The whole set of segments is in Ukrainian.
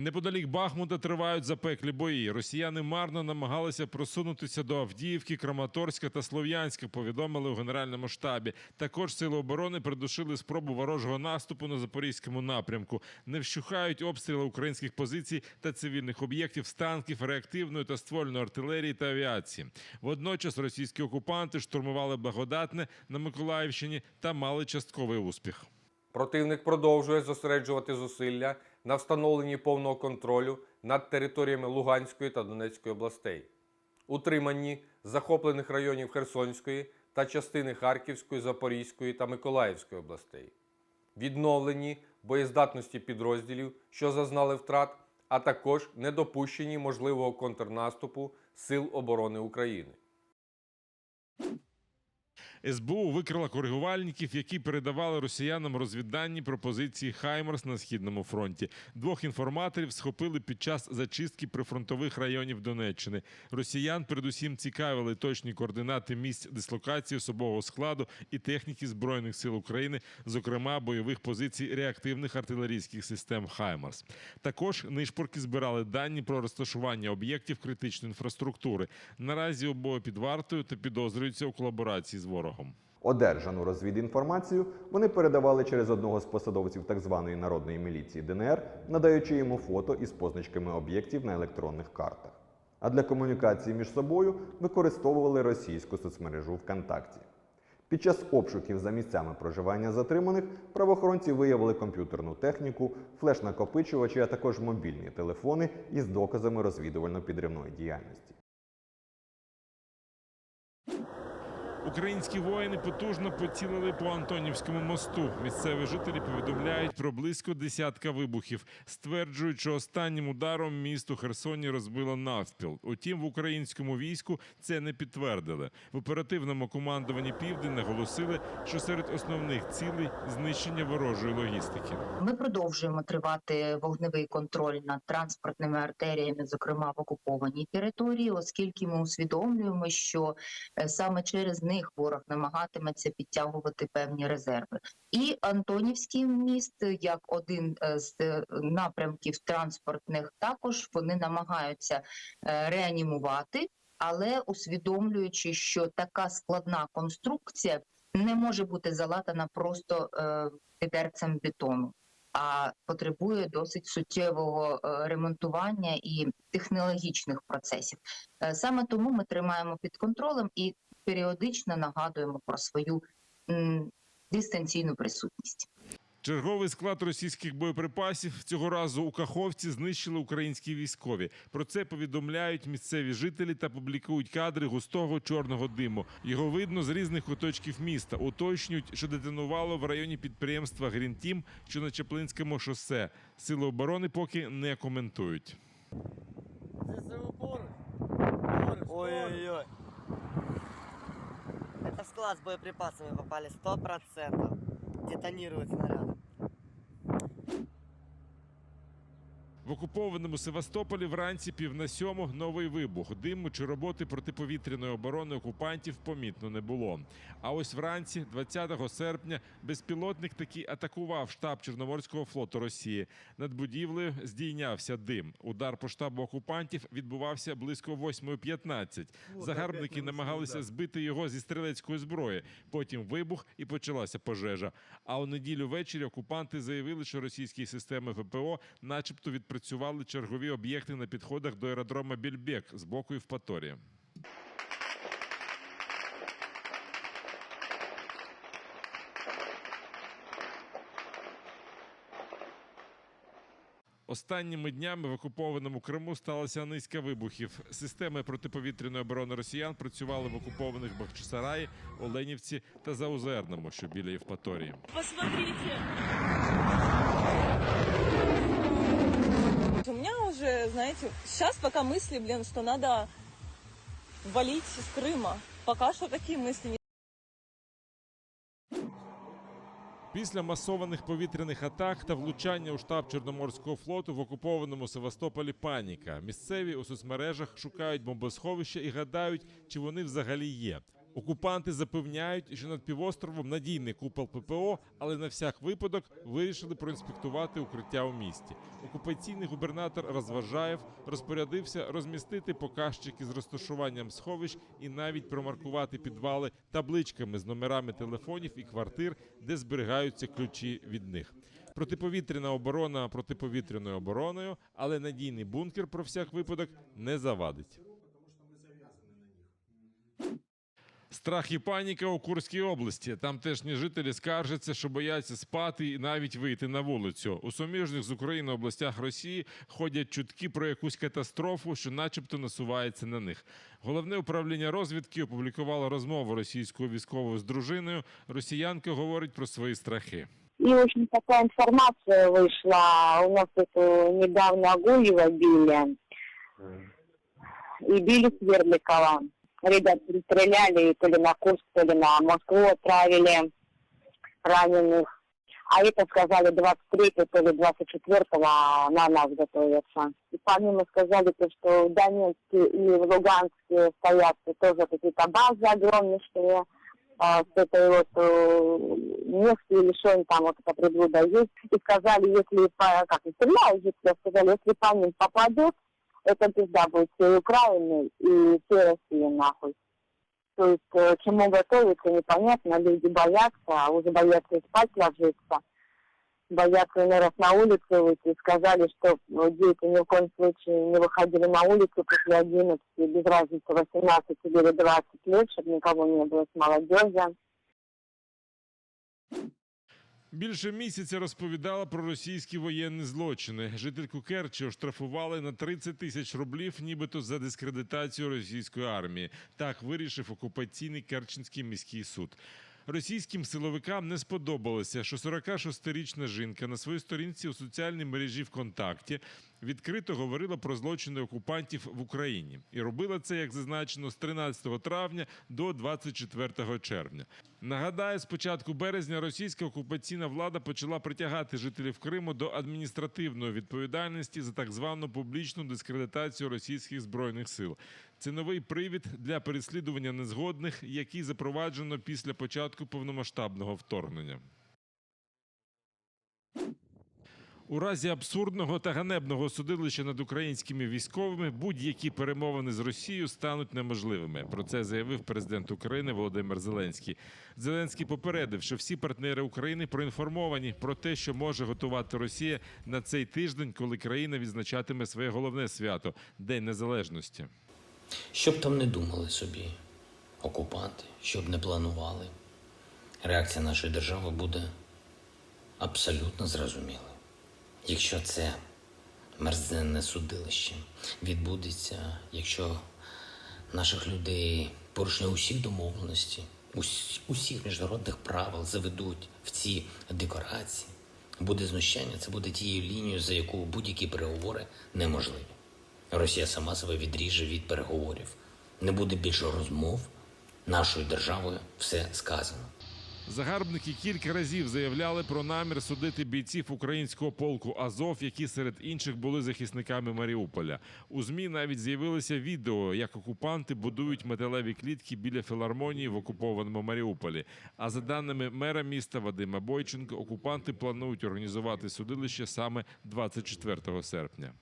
Неподалік Бахмута тривають запеклі бої. Росіяни марно намагалися просунутися до Авдіївки, Краматорська та Слов'янська. Повідомили у генеральному штабі. Також сили оборони придушили спробу ворожого наступу на запорізькому напрямку. Не вщухають обстріли українських позицій та цивільних об'єктів з танків, реактивної та ствольної артилерії та авіації. Водночас російські окупанти штурмували Благодатне на Миколаївщині та мали частковий успіх. Противник продовжує зосереджувати зусилля на встановленні повного контролю над територіями Луганської та Донецької областей, утриманні захоплених районів Херсонської та частини Харківської, Запорізької та Миколаївської областей, відновленні боєздатності підрозділів, що зазнали втрат, а також недопущенні можливого контрнаступу Сил оборони України. СБУ викрила коригувальників, які передавали росіянам розвіддані пропозиції Хаймерс на східному фронті. Двох інформаторів схопили під час зачистки прифронтових районів Донеччини. Росіян передусім цікавили точні координати місць дислокації особового складу і техніки збройних сил України, зокрема бойових позицій реактивних артилерійських систем Хаймерс. Також нишпорки збирали дані про розташування об'єктів критичної інфраструктури. Наразі обоє під вартою та підозрюються у колаборації з ворогом. Одержану розвідінформацію вони передавали через одного з посадовців так званої народної міліції ДНР, надаючи йому фото із позначками об'єктів на електронних картах. А для комунікації між собою використовували російську соцмережу ВКонтакті. Під час обшуків за місцями проживання затриманих правоохоронці виявили комп'ютерну техніку, флеш-накопичувачі, а також мобільні телефони із доказами розвідувально-підривної діяльності. Українські воїни потужно поцілили по Антонівському мосту. Місцеві жителі повідомляють про близько десятка вибухів. Стверджують, що останнім ударом місто Херсоні розбило навпіл. Утім, в українському війську це не підтвердили. В оперативному командуванні Південь наголосили, що серед основних цілей знищення ворожої логістики. Ми продовжуємо тривати вогневий контроль над транспортними артеріями, зокрема в окупованій території, оскільки ми усвідомлюємо, що е, саме через них ворог намагатиметься підтягувати певні резерви. І Антонівський міст, як один е, з напрямків транспортних, також вони намагаються е, реанімувати, але усвідомлюючи, що така складна конструкція не може бути залатана просто е, відерцем бетону а потребує досить суттєвого ремонтування і технологічних процесів. Саме тому ми тримаємо під контролем і періодично нагадуємо про свою дистанційну присутність. Черговий склад російських боєприпасів цього разу у Каховці знищили українські військові. Про це повідомляють місцеві жителі та публікують кадри густого чорного диму. Його видно з різних куточків міста. Уточнюють, що детонувало в районі підприємства Грінтім, що на Чаплинському шосе. Сили оборони поки не коментують. Ой-ой-ой. Склад с боеприпасами попали, сто процентов. Детонируют В окупованому Севастополі вранці пів на сьому новий вибух. Диму чи роботи протиповітряної оборони окупантів помітно не було. А ось вранці, 20 серпня, безпілотник таки атакував штаб Чорноморського флоту Росії. Над будівлею здійнявся дим. Удар по штабу окупантів відбувався близько 8.15. Загарбники намагалися збити його зі стрілецької зброї. Потім вибух і почалася пожежа. А у неділю ввечері окупанти заявили, що російські системи ВПО, начебто, відпрацювали чергові об'єкти на підходах до аеродрома Більбек з боку Євпаторії. Останніми днями в окупованому Криму сталася низка вибухів. Системи протиповітряної оборони росіян працювали в окупованих Бахчисараї, Оленівці та Заузерному, що біля Євпаторії. Посмотрите. У меня уже, знаете, сейчас пока мысли, блин, что надо валить с Крыма. Пока что такие мысли не Після масованих повітряних атак та влучання у штаб Чорноморського флоту в окупованому Севастополі паніка. Місцеві у соцмережах шукають бомбосховища і гадають, чи вони взагалі є. Окупанти запевняють, що над півостровом надійний купол ППО, але на всяк випадок вирішили проінспектувати укриття у місті. Окупаційний губернатор Розважаєв розпорядився розмістити показчики з розташуванням сховищ і навіть промаркувати підвали табличками з номерами телефонів і квартир, де зберігаються ключі від них. Протиповітряна оборона протиповітряною обороною, але надійний бункер про всяк випадок не завадить. Страх і паніка у Курській області. Тамтешні жителі скаржаться, що бояться спати і навіть вийти на вулицю. У суміжних з Україною областях Росії ходять чутки про якусь катастрофу, що, начебто, насувається на них. Головне управління розвідки опублікувало розмову російського військового з дружиною. Росіянка говорить про свої страхи. И очень такая информация вышла. У нас эту недавно Агуева били. И били Свердликова. Ребят перестреляли то ли на Курск, то ли на Москву отправили раненых. А это сказали 23 то ли 24 на нас готовятся. И помимо сказали, то, что в Донецке и в Луганске стоят тоже какие-то базы огромнейшие а, с этой вот э, Невской или что они там вот эта приблуда есть. И сказали, если как не стреляют, сказали, если по ним попадет, это пизда будет всей Украины и всей России нахуй. То есть э, к чему готовиться, непонятно, люди боятся, а уже боятся и спать ложиться. Боятся иной раз на улицу выйти. Сказали, что э, дети ни в коем случае не выходили на улицу после 11, без разницы 18 или 20 лет, чтобы никого не было с молодежи. Більше місяця розповідала про російські воєнні злочини. Жительку Керчі оштрафували на 30 тисяч рублів, нібито за дискредитацію російської армії. Так вирішив окупаційний Керченський міський суд. Російським силовикам не сподобалося, що 46-річна жінка на своїй сторінці у соціальній мережі ВКонтакті відкрито говорила про злочини окупантів в Україні і робила це, як зазначено, з 13 травня до 24 червня. Нагадаю, з початку березня російська окупаційна влада почала притягати жителів Криму до адміністративної відповідальності за так звану публічну дискредитацію російських збройних сил. Це новий привід для переслідування незгодних, який запроваджено після початку повномасштабного вторгнення. У разі абсурдного та ганебного судилища над українськими військовими будь-які перемовини з Росією стануть неможливими. Про це заявив президент України Володимир Зеленський. Зеленський попередив, що всі партнери України проінформовані про те, що може готувати Росія на цей тиждень, коли країна відзначатиме своє головне свято День Незалежності. Що б там не думали собі окупанти, що б не планували, реакція нашої держави буде абсолютно зрозумілою. Якщо це мерзенне судилище відбудеться, якщо наших людей порушення усіх домовленостей, ус- усіх міжнародних правил заведуть в ці декорації, буде знущання, це буде тією лінією, за яку будь-які переговори неможливі. Росія сама себе відріже від переговорів. Не буде більше розмов. Нашою державою все сказано. Загарбники кілька разів заявляли про намір судити бійців українського полку Азов, які серед інших були захисниками Маріуполя. У змі навіть з'явилося відео, як окупанти будують металеві клітки біля філармонії в окупованому Маріуполі. А за даними мера міста Вадима Бойченко, окупанти планують організувати судилище саме 24 серпня.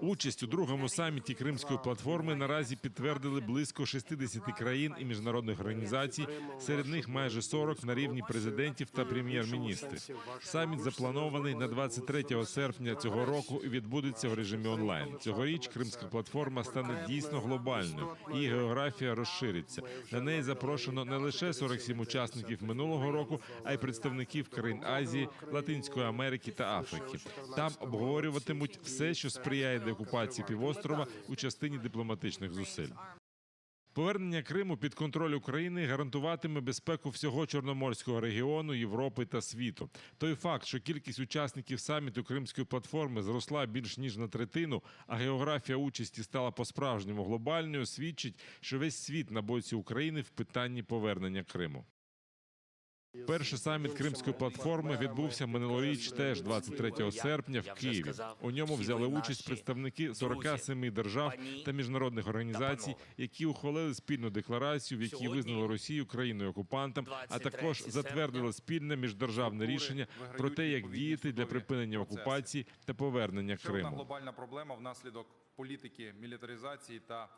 Участь у другому саміті Кримської платформи наразі підтвердили близько 60 країн і міжнародних організацій. Серед них майже 40 на рівні президентів та прем'єр-міністрів. Саміт запланований на 23 серпня цього року і відбудеться в режимі онлайн. Цьогоріч Кримська платформа стане дійсно глобальною. Її географія розшириться. На неї запрошено не лише 47 учасників минулого року, а й представників країн Азії, Латинської Америки та Африки. Там обговорюватимуть все, що сприяє деокупації півострова у частині дипломатичних зусиль. Повернення Криму під контроль України гарантуватиме безпеку всього Чорноморського регіону, Європи та світу. Той факт, що кількість учасників саміту Кримської платформи зросла більш ніж на третину, а географія участі стала по-справжньому глобальною, свідчить, що весь світ на боці України в питанні повернення Криму. Перший саміт Кримської платформи відбувся минулоріч, теж 23 серпня в Києві. У ньому взяли участь представники 47 держав та міжнародних організацій, які ухвалили спільну декларацію, в якій визнали Росію країною окупантом, а також затвердили спільне міждержавне рішення про те, як діяти для припинення окупації та повернення Ще одна Криму. глобальна проблема внаслідок політики мілітаризації та